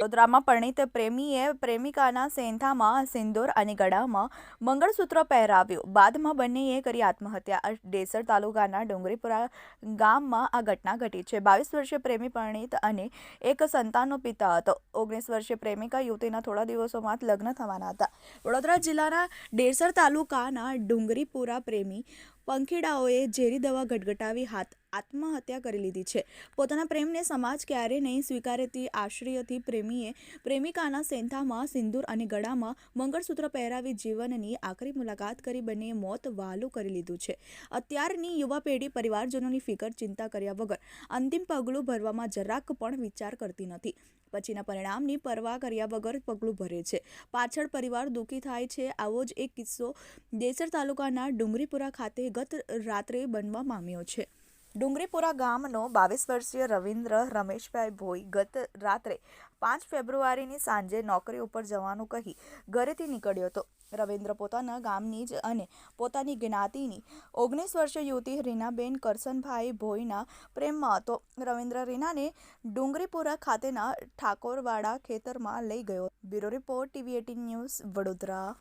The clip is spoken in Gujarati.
વડોદરામાં પરિણીત પ્રેમીએ પ્રેમિકાના સેંથામાં સિંદૂર અને ગળામાં મંગળસૂત્ર પહેરાવ્યું. બાદમાં બંનેએ કરી આત્મહત્યા. ડેસર તાલુકાના ડુંગરીપુરા ગામમાં આ ઘટના ઘટી છે. બાવીસ વર્ષીય પ્રેમી પરિણીત અને એક સંતાનનો પિતા હતો. ઓગણીસ વર્ષીય પ્રેમિકા યુવતીના થોડા દિવસોમાં જ લગ્ન થવાના હતા. વડોદરા જિલ્લાના ડેસર તાલુકાના ડુંગરીપુરા પ્રેમી પંખીડાઓએ ઝેરી દવા ગટગટાવી હાથ આત્મહત્યા કરી લીધી છે. પોતાના પ્રેમને સમાજ ક્યારેય નહીં સ્વીકારે તે આશ્રયથી પ્રેમીએ પ્રેમિકાના સેંથામાં સિંદૂર અને ગળામાં મંગળસૂત્ર પહેરાવી જીવનની આખરી મુલાકાત કરી બંને મોત વહાલું કરી લીધું છે. અત્યારની યુવા પેઢી પરિવારજનોની ફિકર, ચિંતા કર્યા વગર અંતિમ પગલું ભરવામાં જરાક પણ વિચાર કરતી નથી. પછીના પરિણામની પરવા કર્યા વગર પગલું ભરે છે. પાછળ પરિવાર દુઃખી થાય છે. આવો જ એક કિસ્સો દેસર તાલુકાના ડુંગરીપુરા ખાતે ગત રાત્રે બનવા પામ્યો છે. ડુંગરીપુરા ગામનો બાવીસ વર્ષીય રવિન્દ્ર રમેશભાઈ ભોઈ ગત રાત્રે પાંચ ફેબ્રુઆરીની સાંજે નોકરી ઉપર જવાનું કહી ઘરેથી નીકળ્યો હતો. રવિન્દ્ર પોતાના ગામની જ અને પોતાની જ્ઞાતિની ઓગણીસ વર્ષીય યુવતી રીનાબેન કરસનભાઈ ભોઈના પ્રેમમાં હતો. રવિન્દ્ર રીનાને ડુંગરીપુરા ખાતેના ઠાકોરવાડા ખેતરમાં લઈ ગયો. Bureau report TV eighteen news Vadodara.